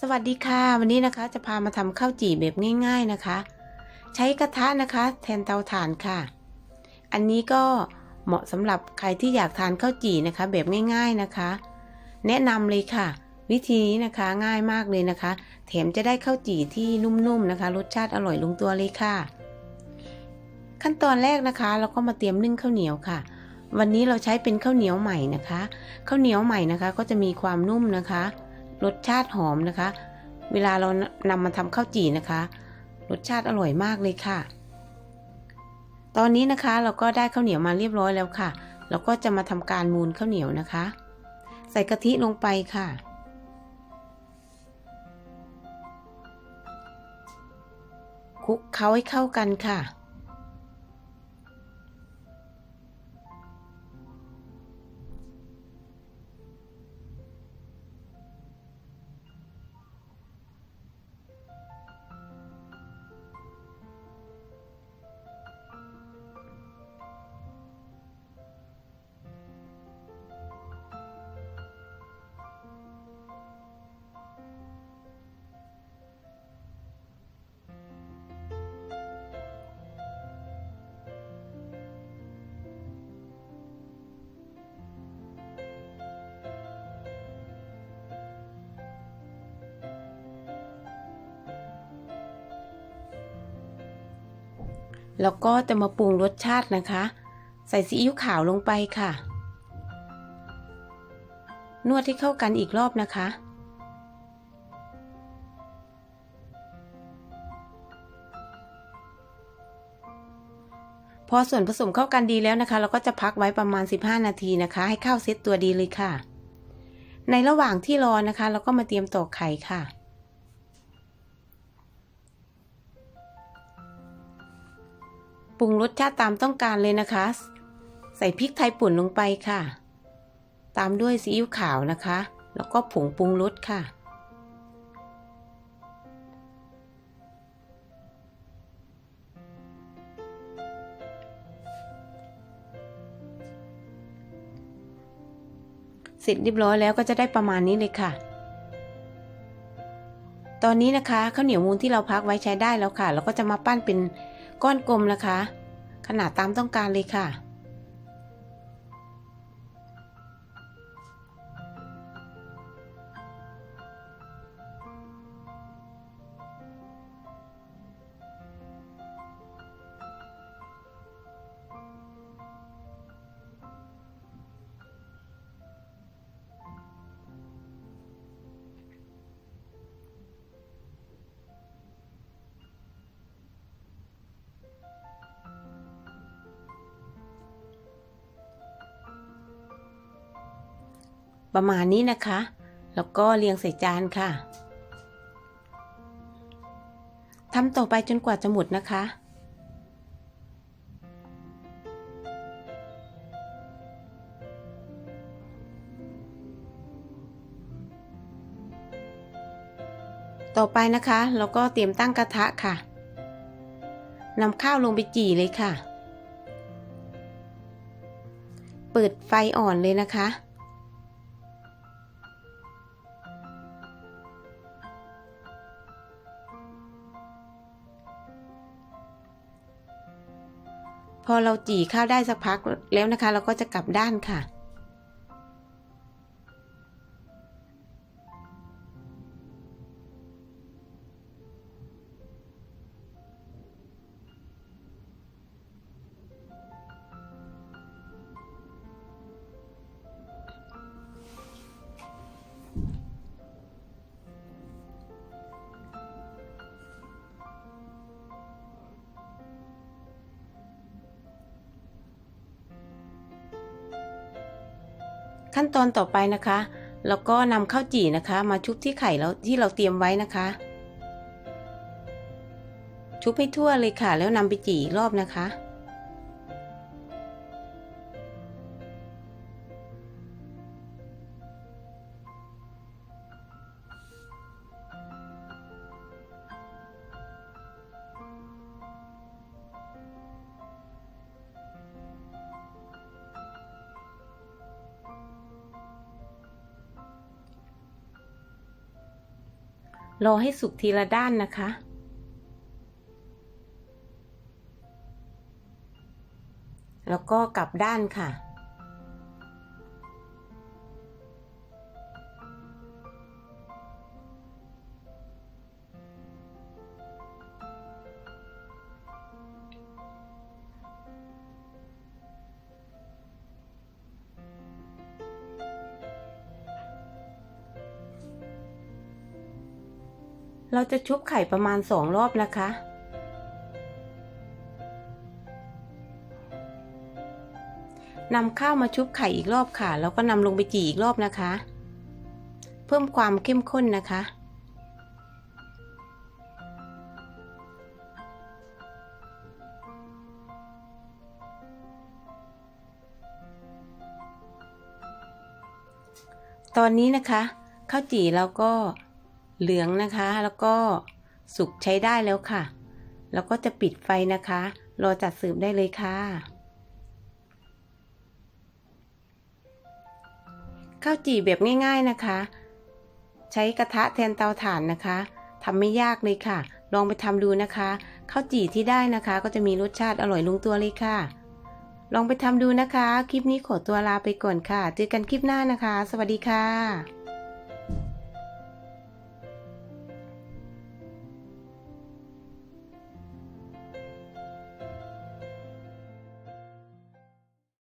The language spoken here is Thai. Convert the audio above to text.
สวัสดีค่ะ วันนี้นะคะจะพามาทำข้าวจี่แบบง่าย ๆนะคะ ใช้กระทะนะคะ แทนเตาถ่านค่ะ อันนี้ก็เหมาะสำหรับใครที่อยากทานข้าวจี่นะคะ แบบง่าย ๆนะคะ แนะนำเลยค่ะ วิธีนี้นะคะง่ายมากเลยนะคะ แถมจะได้ข้าวจี่ที่นุ่มๆนะคะ รสชาติอร่อยลงตัวเลยค่ะ ขั้นตอนแรกนะคะ เราก็มาเตรียมนึ่งข้าวเหนียวค่ะ วันนี้เราใช้เป็นข้าวเหนียวใหม่นะคะข้าวเหนียวใหม่นะคะ ก็จะมีความนุ่มนะคะ รสชาติหอมนะคะ เวลาเรานำมาทำข้าวจี่นะคะ รสชาติอร่อยมากเลยค่ะ ตอนนี้นะคะเราก็ได้ข้าวเหนียวมาเรียบร้อยแล้วค่ะ เราก็จะมาทำการมูนข้าวเหนียวนะคะ ใส่กะทิลงไปค่ะคลุกเคล้าให้เข้ากันค่ะ แล้วก็จะมาปรุงรสชาตินะคะ ใส่ซีอิ๊วขาวลงไปค่ะ นวดให้เข้ากันอีกรอบนะคะ พอส่วนผสมเข้ากันดีแล้วนะคะ เราก็จะพักไว้ประมาณ 15 นาทีนะคะ ให้ข้าวเซตตัวดีเลยค่ะ ในระหว่างที่รอนะคะ เราก็มาเตรียมตอกไข่ค่ะ ปรุงรสชาติตามต้องการเลยนะคะ ใส่พริกไทยป่นลงไปค่ะ ตามด้วยซีอิ๊วขาวนะคะ แล้วก็ผงปรุงรสค่ะ เสร็จเรียบร้อยแล้วก็จะได้ประมาณนี้เลยค่ะตอนนี้นะคะข้าวเหนียวมูนที่เราพักไว้ใช้ได้แล้วค่ะ เราก็จะมาปั้นเป็น ก้อนกลมนะคะ ขนาดตามต้องการเลยค่ะ ประมาณนี้นะคะ แล้วก็เรียงใส่จานค่ะทำต่อไปจนกว่าจะหมดนะคะ ต่อไปนะคะ เราก็เตรียมตั้งกระทะค่ะนำข้าวลงไปจี่เลยค่ะ เปิดไฟอ่อนเลยนะคะ พอเราจี่ข้าวได้สักพักแล้วนะคะ เราก็จะกลับด้านค่ะ ขั้นตอนต่อไปนะคะ แล้วก็นำข้าวจี่นะคะ มาชุบที่ไข่แล้วที่เราเตรียมไว้นะคะ ชุบให้ทั่วเลยค่ะ แล้วนำไปจี่อีกรอบนะคะ รอให้สุกทีละด้านนะคะ แล้วก็กลับด้านค่ะ เราจะชุบไข่ประมาณสองรอบนะคะ นำข้าวมาชุบไข่อีกรอบค่ะ แล้วก็นำลงไปจี่อีกรอบนะคะ เพิ่มความเข้มข้นนะคะ ตอนนี้นะคะ ข้าวจี่เราก็ เหลืองนะคะ แล้วก็สุกใช้ได้แล้วค่ะ แล้วก็จะปิดไฟนะคะ รอจัดเสิร์ฟได้เลยค่ะ ข้าวจี่แบบง่ายๆนะคะ ใช้กระทะแทนเตาถ่านนะคะทำไม่ยากเลยค่ะ ลองไปทำดูนะคะ ข้าวจี่ที่ได้นะคะ ก็จะมีรสชาติอร่อยลงตัวเลยค่ะ ลองไปทำดูนะคะ คลิปนี้ขอตัวลาไปก่อนค่ะ เจอกันคลิปหน้านะคะ สวัสดีค่ะ